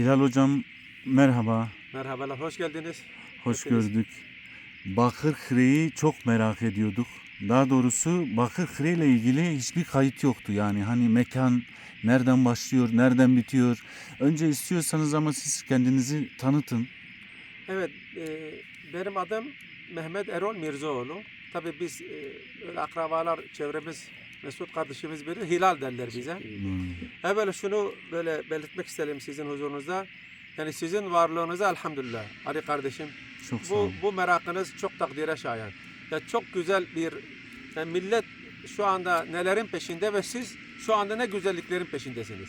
Hilal hocam merhaba, Merhabalar, hoş geldiniz. hoş Hepiniz. gördük. Bakırkıre'yi çok merak ediyorduk. Daha doğrusu Bakırkıre ile ilgili hiçbir kayıt yoktu. Yani hani mekan nereden başlıyor, nereden bitiyor. Önce istiyorsanız ama siz kendinizi tanıtın. Evet, e, benim adım Mehmet Erol Mirzaoğlu. Tabii biz e, akrabalar, çevremiz, Mesut kardeşimiz biri Hilal derler bize. Evvela şunu böyle belirtmek isterim sizin huzurunuzda. Yani sizin varlığınıza elhamdülillah Ali kardeşim. Çok sağ Bu, olun. bu merakınız çok takdire şayan. Ya çok güzel bir yani millet şu anda nelerin peşinde ve siz şu anda ne güzelliklerin peşindesiniz.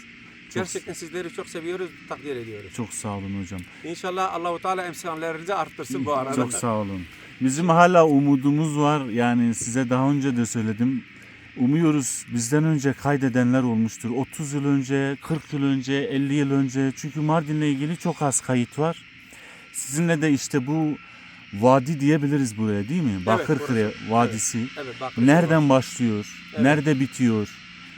Gerçekten sizleri çok seviyoruz, takdir ediyoruz. Çok sağ olun hocam. İnşallah Allahu Teala emsallerinizi arttırsın bu arada. Çok sağ olun. Bizim hala umudumuz var. Yani size daha önce de söyledim. Umuyoruz bizden önce kaydedenler olmuştur. 30 yıl önce, 40 yıl önce, 50 yıl önce. Çünkü Mardin'le ilgili çok az kayıt var. Sizinle de işte bu vadi diyebiliriz buraya değil mi? Bakırkıre Vadisi. Evet bak. Nereden başlıyor? Evet. Nerede bitiyor?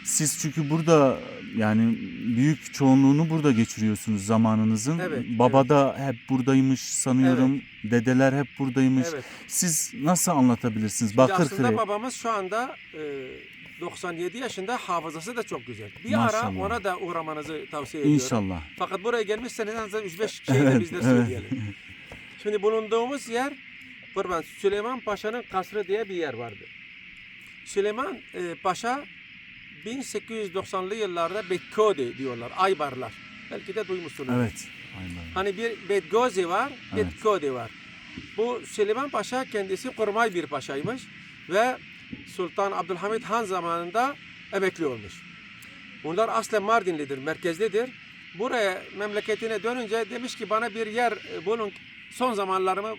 Siz çünkü burada yani büyük çoğunluğunu burada geçiriyorsunuz zamanınızın. Evet, Baba da hep buradaymış sanıyorum. Dedeler hep buradaymış. Evet. Siz nasıl anlatabilirsiniz Şimdi Bakırkıre? Aslında babamız şu anda e, 97 yaşında hafızası da çok güzel. Bir Maşallah. ara ona da uğramanızı tavsiye ediyorum. İnşallah. Fakat buraya gelmişseniz en azından 3-5 şey de Evet, biz de evet. söyleyelim. Şimdi bulunduğumuz yer Kurban Süleyman Paşa'nın kasrı diye bir yer vardı. Süleyman e, Paşa 1890'lı yıllarda Betkode diyorlar. Aybarlar. Belki de duymuşsunuz. Evet. Aynen. Hani bir Bedgozi var, Evet. Var. Bu Süleyman Paşa kendisi kurmay bir paşaymış ve Sultan Abdülhamit Han zamanında emekli olmuş. Bunlar aslen Mardinlidir, merkezlidir. Buraya memleketine dönünce demiş ki bana bir yer e, bulun. Son zamanlarımı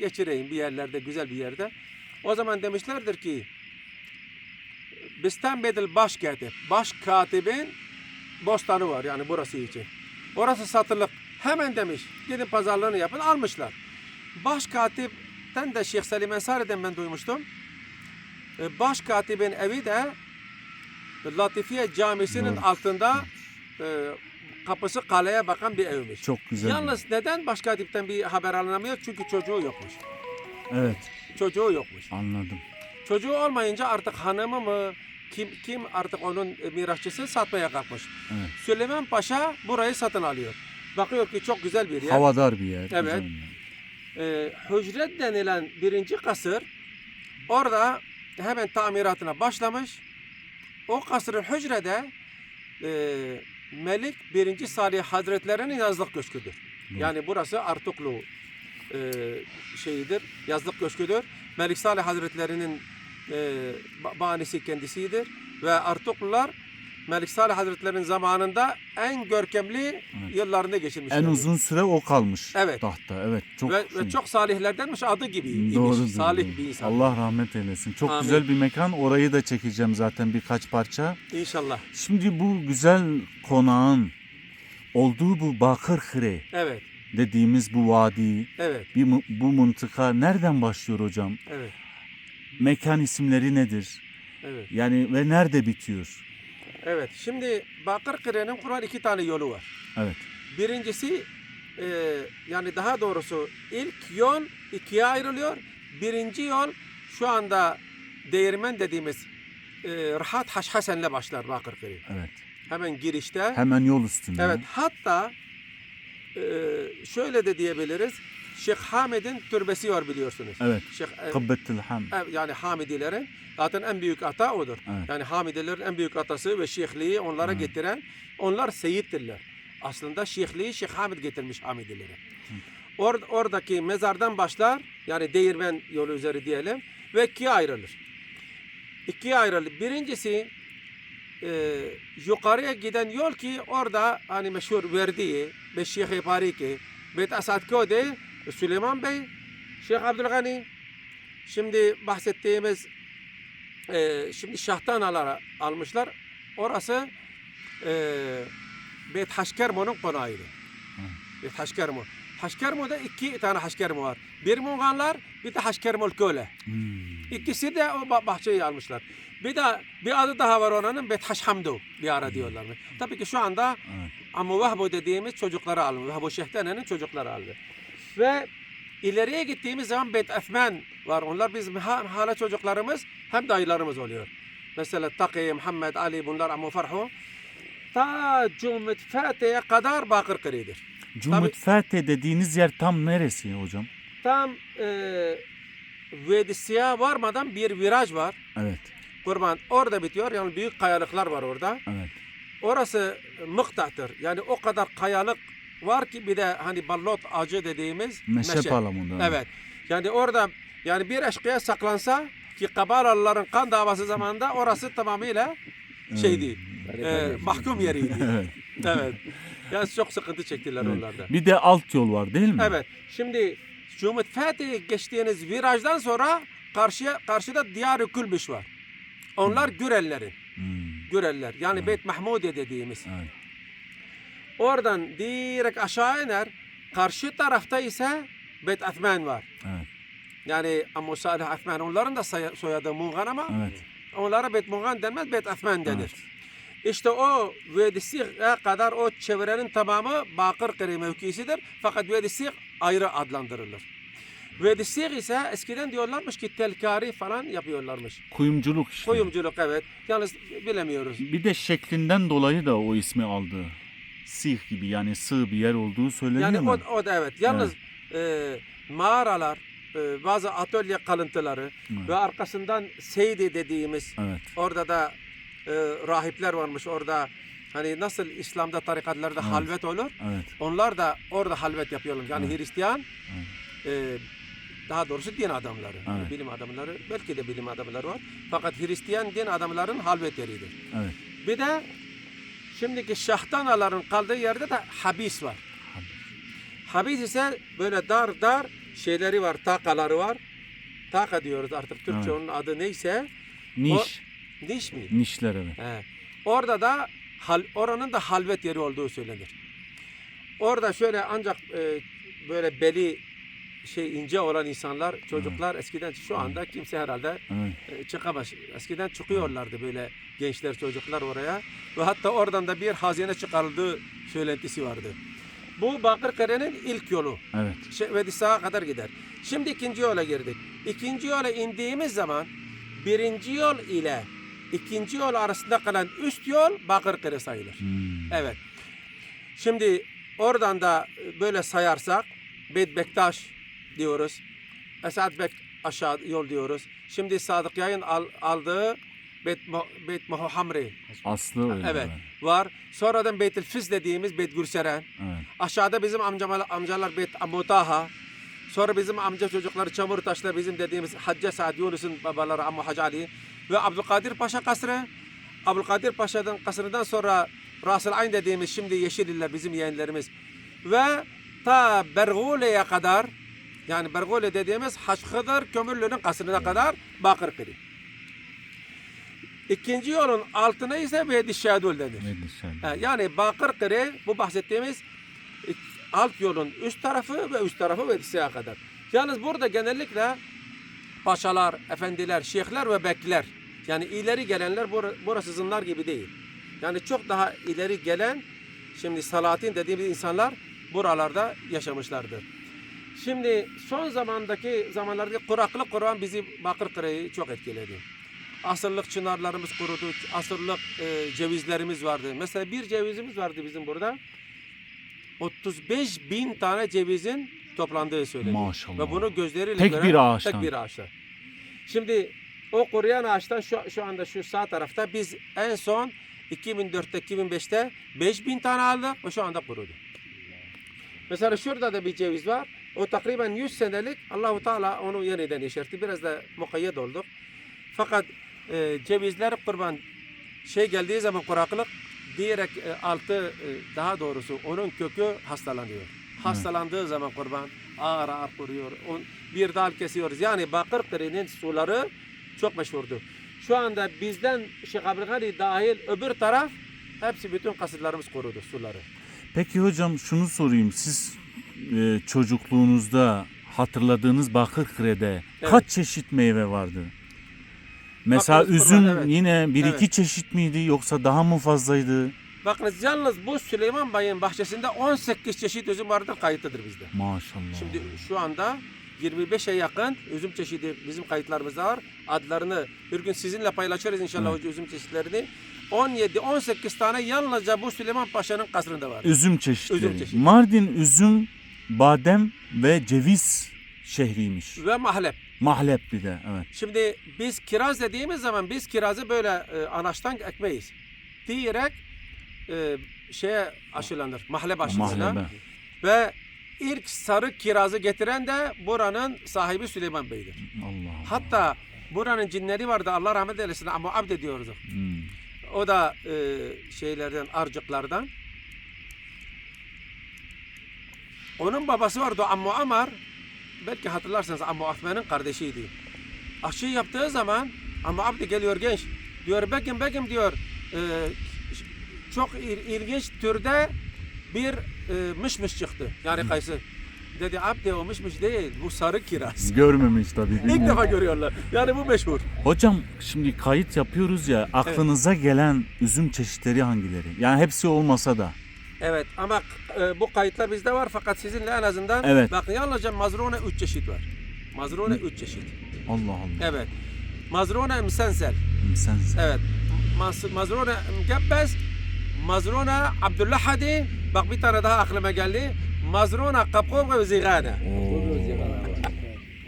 geçireyim bir yerlerde, güzel bir yerde. O zaman demişlerdir ki Bistan Bedel baş katip. Baş katibin bostanı var yani burası için. Orası satılık. Hemen demiş. Gidin pazarlığını yapın. Almışlar. Baş katipten de Şeyh Selim Ensari'den ben duymuştum. E, Baş katibin evi de Latifiye Camisi'nin Doğru. altında e, kapısı kaleye bakan bir evmiş. Çok güzel. Yalnız neden baş katipten bir haber alınamıyor? Çünkü çocuğu yokmuş. Evet. Çocuğu yokmuş. Anladım. Çocuğu olmayınca artık hanımı mı kim kim artık onun e, mirasçısı satmaya kalkmış. Evet. Süleyman Paşa burayı satın alıyor. Bakıyor ki çok güzel bir yer. Havadar bir yer. Evet. yer. Ee, hücre denilen birinci kasır orada hemen tamiratına başlamış. O kasrın hücrede e, Melik 1. Salih Hazretlerinin yazlık köşküdür. Yani burası Artuklu e, şeyidir, yazlık köşküdür. Melik Salih Hazretlerinin e, ba- banisi kendisidir. Ve Artuklular Melik Salih Hazretlerinin zamanında en görkemli yıllarını geçirmişler. En uzun süre o kalmış Evet. tahta. Evet. Çok ve, ve çok salihlerdenmiş adı gibi. Doğrudur. Salih doğru. bir insan. Allah rahmet eylesin. Çok Amin. güzel bir mekan. Orayı da çekeceğim zaten birkaç parça. İnşallah. Şimdi bu güzel konağın olduğu bu Bakırkıre Evet. dediğimiz bu vadi, Evet. bir, bu mıntıka nereden başlıyor hocam? Evet. Mekan isimleri nedir? Evet. Yani ve nerede bitiyor? Evet. Şimdi Bakırkıre'nin kuran iki tane yolu var. Evet. Birincisi e, yani daha doğrusu ilk yol ikiye ayrılıyor. Birinci yol şu anda değirmen dediğimiz e, Rahat Haşhasen'le başlar Bakırköy. Evet. Hemen girişte. Hemen yol üstünde. Evet. Hatta e, şöyle de diyebiliriz. Şeyh Hamid'in türbesi var biliyorsunuz. Evet. Şeyh, e, Kıbbetül Ham. e, yani Hamidilerin zaten en büyük ata odur. Evet. Yani Hamidilerin en büyük atası ve şeyhliği onlara Evet. getiren onlar seyittirler. Aslında şeyhliği Şeyh Hamid getirmiş Hamidilere. Or, oradaki mezardan başlar yani değirmen yolu üzeri diyelim ve ikiye ayrılır. İkiye ayrılır. Birincisi e, yukarıya giden yol ki orada hani meşhur verdiği ve Şeyh Pariki Bet Asad Kode Süleyman Bey Şeyh Abdülgani şimdi bahsettiğimiz e, şimdi Şahtanalara almışlar. Orası e, Bet Haşkermo'nun konağıydı. Bet Haşkermo. Haşkermo'da iki tane Haşkermo var. Bir Munganlar bir de Haşkermol Köle. Hmm. İkisi de o ba- bahçeyi almışlar. Bir de bir adı daha var oranın Bethaş Hamdu bir ara diyorlar. Tabii ki şu anda Evet. ama Vahbo dediğimiz çocukları aldı. Vahbo Şehtane'nin çocukları aldı. Ve ileriye gittiğimiz zaman Bet Efmen var. Onlar bizim ha- hala çocuklarımız hem dayılarımız oluyor. Mesela Taki, Muhammed, Ali bunlar Amu Farhu. Ta Cumhuriyet Fatih'e kadar Bakırkırı'dır. Cumhuriyet Fatih dediğiniz yer tam neresi hocam? Tam e, Vedisiye varmadan bir viraj var. Evet. Kurban orada bitiyor. Yani büyük kayalıklar var orada. Evet. Orası mıktahtır. Yani o kadar kayalık var ki bir de hani ballot ağacı dediğimiz Meşe, meşe. palamında. Evet. Yani orada yani bir eşkıya saklansa ki Kabalalıların kan davası zamanında orası tamamıyla şeydi. e, mahkum yeriydi. Evet. evet. Yani çok sıkıntı çektiler Evet. onlarda. Bir de alt yol var değil mi? Evet. Şimdi Cumhuriyet Fatih'e geçtiğiniz virajdan sonra karşıya karşıda Diyar-ı Külbüş var. Onlar Gürellerin. Hmm, Güreller. Yani Evet. Beyt Mahmudiye dediğimiz. Evet. Oradan direkt aşağı iner. Karşı tarafta ise Beyt Athman var. Evet. Yani Amu Salih Athman onların da soyadı Muğan ama Evet. onlara Beyt Muğan denmez Beyt Athman denir. Evet. İşte o Vedisi'ye kadar o çevrenin tamamı Bakırkırı mevkisidir. Fakat Vedisi ayrı adlandırılır. Vedisi ise eskiden diyorlarmış ki telkari falan yapıyorlarmış. Kuyumculuk işte. Kuyumculuk evet. Yalnız bilemiyoruz. Bir de şeklinden dolayı da o ismi aldı. Sih gibi yani sığ bir yer olduğu söyleniyor Yani mu? o, o da evet. Yalnız e, mağaralar, e, bazı atölye kalıntıları Evet. ve arkasından Seydi dediğimiz Evet. orada da e, rahipler varmış orada. Hani nasıl İslam'da tarikatlarda Evet. halvet olur. Evet. Onlar da orada halvet yapıyorlar. Yani Evet. Hristiyan e, daha doğrusu din adamları. Evet. Bilim adamları belki de bilim adamları var. Fakat Hristiyan din adamların halvet yeridir. Evet. Bir de şimdiki şahtanaların kaldığı yerde de habis var. Habis ise böyle dar dar şeyleri var, takaları var. Taka diyoruz artık Türkçe Evet. onun adı neyse. Niş. Niş mi? Nişler evet. He. Orada da hal, oranın da halvet yeri olduğu söylenir. Orada şöyle ancak e, böyle beli şey ince olan insanlar, çocuklar eskiden şu anda kimse herhalde e, çıkamaz. Eskiden çıkıyorlardı böyle gençler, çocuklar oraya ve hatta oradan da bir hazine çıkarıldığı söylentisi vardı. Bu Bakırkale'nin ilk yolu. Evet. Şey, Vedisa'ya kadar gider. Şimdi ikinci yola girdik. İkinci yola indiğimiz zaman birinci yol ile ikinci yol arasında kalan üst yol Bakırkale sayılır. Hmm. Evet. Şimdi oradan da böyle sayarsak Beyt Bektaş diyoruz. Esad Bek aşağı yol diyoruz. Şimdi Sadık Yayın al- aldığı Beyt, Beyt Muhamri Aslı öyle. evet var. Sonradan Beytül Fiz dediğimiz Beyt Gürseren. Evet. Aşağıda bizim amcalar, amcalar Beyt Amutaha. Sonra bizim amca çocukları Çamurtaş'ta bizim dediğimiz Hacca Saad Yunus'un babaları Ammu Hacı Ali. Ve Abdülkadir Paşa kasrı. Abdülkadir Paşa'dan kasrından sonra Rasıl Ayn dediğimiz şimdi Yeşililler bizim yeğenlerimiz. Ve ta Bergule'ye kadar yani Bergule dediğimiz Haçkıdır Kömürlü'nün kasrına kadar Bakırkırı. İkinci yolun altına ise Beydi Şadul denir. Yani Bakırkırı bu bahsettiğimiz alt yolun üst tarafı ve üst tarafı Vedisi'ye kadar. Yalnız burada genellikle paşalar, efendiler, şeyhler ve bekler yani ileri gelenler bur- burası zinlar gibi değil. Yani çok daha ileri gelen şimdi Salatin dediğimiz insanlar buralarda yaşamışlardır. Şimdi son zamandaki zamanlarda kuraklık kuran bizi Bakırkırı'yı çok etkiledi. Asırlık çınarlarımız kurudu, asırlık e, cevizlerimiz vardı. Mesela bir cevizimiz vardı bizim burada. 35 bin tane cevizin toplandığı söyleniyor. Maşallah. Ve bunu gözleriyle Tek gören bir ağaçtan. tek bir ağaçtan. Şimdi o kuruyan ağaçtan şu, şu anda şu sağ tarafta biz en son 2004'te 2005'te 5000 tane aldık ve şu anda kurudu. Mesela şurada da bir ceviz var. O takriben 100 senelik Allahu Teala onu yeniden yeşertti. Biraz da mukayyet olduk. Fakat e, cevizler kurban şey geldiği zaman kuraklık direkt e, altı e, daha doğrusu onun kökü hastalanıyor. Hastalandığı zaman kurban ağır ağır kuruyor. On, bir dal kesiyoruz. Yani Bakırkırı'nın suları çok meşhurdu. Şu anda bizden Abdülhadi dahil öbür taraf hepsi bütün kasırlarımız kurudu suları. Peki hocam şunu sorayım. Siz e, çocukluğunuzda hatırladığınız Bakırkıre'de Evet. kaç çeşit meyve vardı? Mesela Bakınız üzüm kurban, evet. yine bir Evet. iki çeşit miydi yoksa daha mı fazlaydı? Bakınız yalnız bu Süleyman Bay'ın bahçesinde 18 çeşit üzüm vardır kayıtlıdır bizde. Maşallah. Şimdi şu anda 25'e yakın üzüm çeşidi bizim kayıtlarımızda var. Adlarını bir gün sizinle paylaşırız inşallah o üzüm çeşitlerini. 17-18 tane yalnızca bu Süleyman Paşa'nın kasrında var. üzüm çeşitleri. Üzüm çeşidi. Mardin üzüm, badem ve ceviz şehriymiş. Ve mahlep. Mahlep bir de evet. Şimdi biz kiraz dediğimiz zaman biz kirazı böyle e, anaçtan ekmeyiz. Direkt e, şeye aşılanır. Mahlep aşısına. Mahlebe. Ve ilk sarı kirazı getiren de buranın sahibi Süleyman Bey'dir. Allah Allah. Hatta buranın cinleri vardı Allah rahmet eylesin ama abd ediyoruz. Hmm. O da e, şeylerden arcıklardan. Onun babası vardı Ammu Amar. Belki hatırlarsanız Ammu Afmen'in kardeşiydi. Aşı yaptığı zaman Ammu Abdi geliyor genç. Diyor bekim bekim diyor. e, çok il- ilginç türde bir e, mışmış çıktı. Yani kayısı. Dedi Abdi o mışmış değil. Bu sarı kiraz. Görmemiş tabii. İlk defa görüyorlar. Yani bu meşhur. Hocam şimdi kayıt yapıyoruz ya aklınıza gelen üzüm çeşitleri hangileri? Yani hepsi olmasa da. Evet ama e, bu kayıtlar bizde var fakat sizinle en azından Evet. bakın yalnızca mazrone 3 çeşit var. Mazrone 3 çeşit. Allah Allah. Evet. Mazrone msensel. Sen Evet. Mas- mazrone mgebbes. Mazrone Abdullah Hadi. Bak bir tane daha aklıma geldi. Mazrone kapkov ve zigane.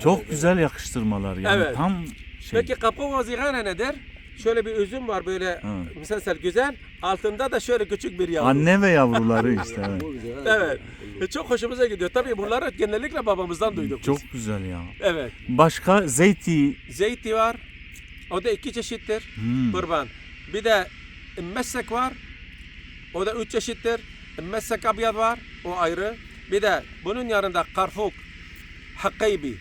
Çok güzel yakıştırmalar yani. Evet. Tam şey. Peki kapkov ve zigane nedir? Şöyle bir üzüm var böyle Evet. msensel güzel. Altında da şöyle küçük bir yavru. Anne ve yavruları işte. Evet. Evet. E, Çok hoşumuza gidiyor. Tabii bunları genellikle babamızdan duyduk. biz. Çok güzel ya. Evet. Başka zeyti. Zeyti var. O da iki çeşittir. Hmm. Kurban. Bir de messek var. O da üç çeşittir. Messek abyad var. O ayrı. Bir de bunun yanında karfuk, hakkaybi.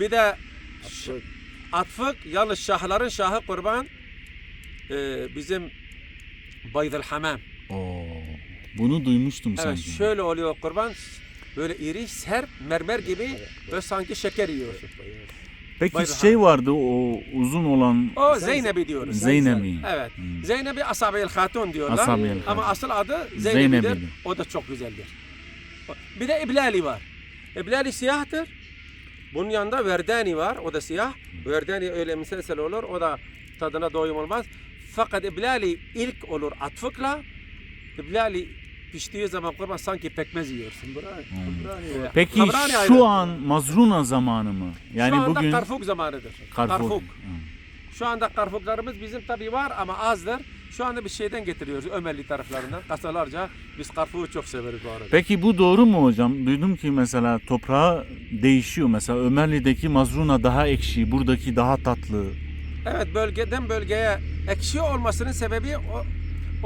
Bir de ş- atfık. Yalnız şahların şahı kurban. Ee, bizim Baydıl Hamam. Oo. Bunu duymuştum Evet sanki. şöyle oluyor kurban. Böyle iri, sert, mermer gibi ve sanki şeker yiyorsun. Peki Baydıl şey vardı o uzun olan O Zeynep'i diyoruz. Zeynep'i. Evet. Zeynep'i Asabi-el Hatun diyorlar. Asabi el Hatun. Ama asıl adı Zeynep'idir. Zeynep'idir. O da çok güzeldir. Bir de İblali var. İblali siyahtır. Bunun yanında Verdani var. O da siyah. Verdani öyle müselsel olur. O da tadına doyum olmaz. Fakat İblali ilk olur atfıkla. İblali piştiği zaman kurban sanki pekmez yiyorsun. Evet. Peki Habrani ayrı. şu an mazruna zamanı mı? Yani Şu anda bugün karfuk zamanıdır. Karfuk. Şu anda karfuklarımız bizim tabii var ama azdır. Şu anda bir şeyden getiriyoruz Ömerli taraflarından. Kasalarca biz karfuğu çok severiz bu arada. Peki bu doğru mu hocam? Duydum ki mesela toprağı değişiyor. Mesela Ömerli'deki mazruna daha ekşi, buradaki daha tatlı. Evet bölgeden bölgeye ekşi olmasının sebebi o,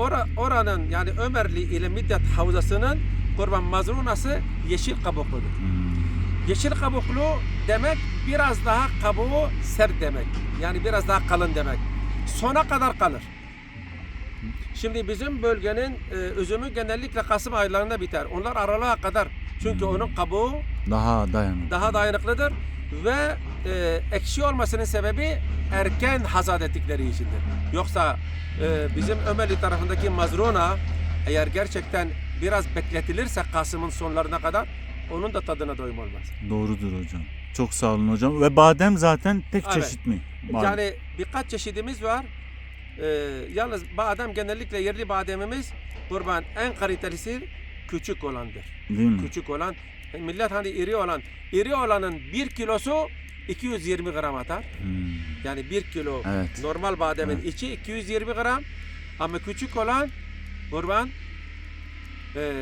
ora, oranın yani Ömerli ile Midyat havzasının kurban mazrunası yeşil kabukludur. Hmm. Yeşil kabuklu demek biraz daha kabuğu sert demek. Yani biraz daha kalın demek. Sona kadar kalır. Şimdi bizim bölgenin e, üzümü genellikle Kasım aylarında biter. Onlar aralığa kadar. Çünkü onun kabuğu Daha dayanıklı. daha dayanıklıdır ve e, ekşi olmasının sebebi erken hasat ettikleri içindir. Yoksa e, bizim Ömerli tarafındaki mazruna eğer gerçekten biraz bekletilirse Kasım'ın sonlarına kadar onun da tadına doyum olmaz. Doğrudur hocam. Çok sağ olun hocam. Ve badem zaten tek Evet. çeşit mi? Badem. Yani birkaç çeşidimiz var. Ee, yalnız badem genellikle yerli bademimiz kurban en kalitelisi küçük olandır. Değil mi? Küçük olan millet hani iri olan iri olanın bir kilosu 220 gram atar. Hmm. Yani bir kilo Evet. normal bademin içi 220 gram ama küçük olan kurban ee,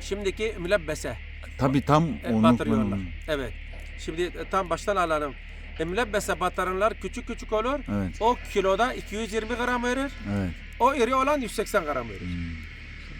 şimdiki mülebbese Tabii tam e, onu batırıyorlar. onu- Evet. Şimdi e, tam baştan alalım. Mülebbese batarınlar küçük küçük olur. Evet. O kiloda 220 gram verir. Evet. O iri olan 180 gram verir.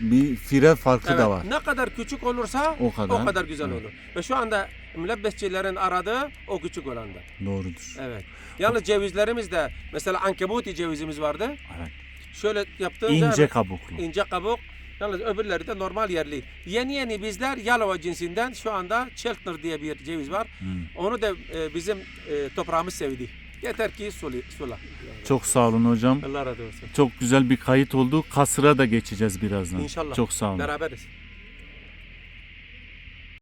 Bir fire farkı Evet, da var. Ne kadar küçük olursa O kadar. güzel Evet. olur. Ve şu anda mülebbesçilerin aradığı o küçük olandır. Doğrudur. Evet. Yalnız cevizlerimiz de mesela ankebuti cevizimiz vardı. Evet. Şöyle yaptığında İnce kabuklu. ince kabuk. Yalnız öbürleri de normal yerli. Yeni yeni bizler Yalova cinsinden şu anda Cheltner diye bir ceviz var. Hmm. Onu da e, bizim e, toprağımız sevdi. Yeter ki sulu, sula. Çok sağ olun hocam. Allah razı olsun. Çok güzel bir kayıt oldu. Kasır'a da geçeceğiz birazdan. İnşallah. Çok sağ olun. Beraberiz.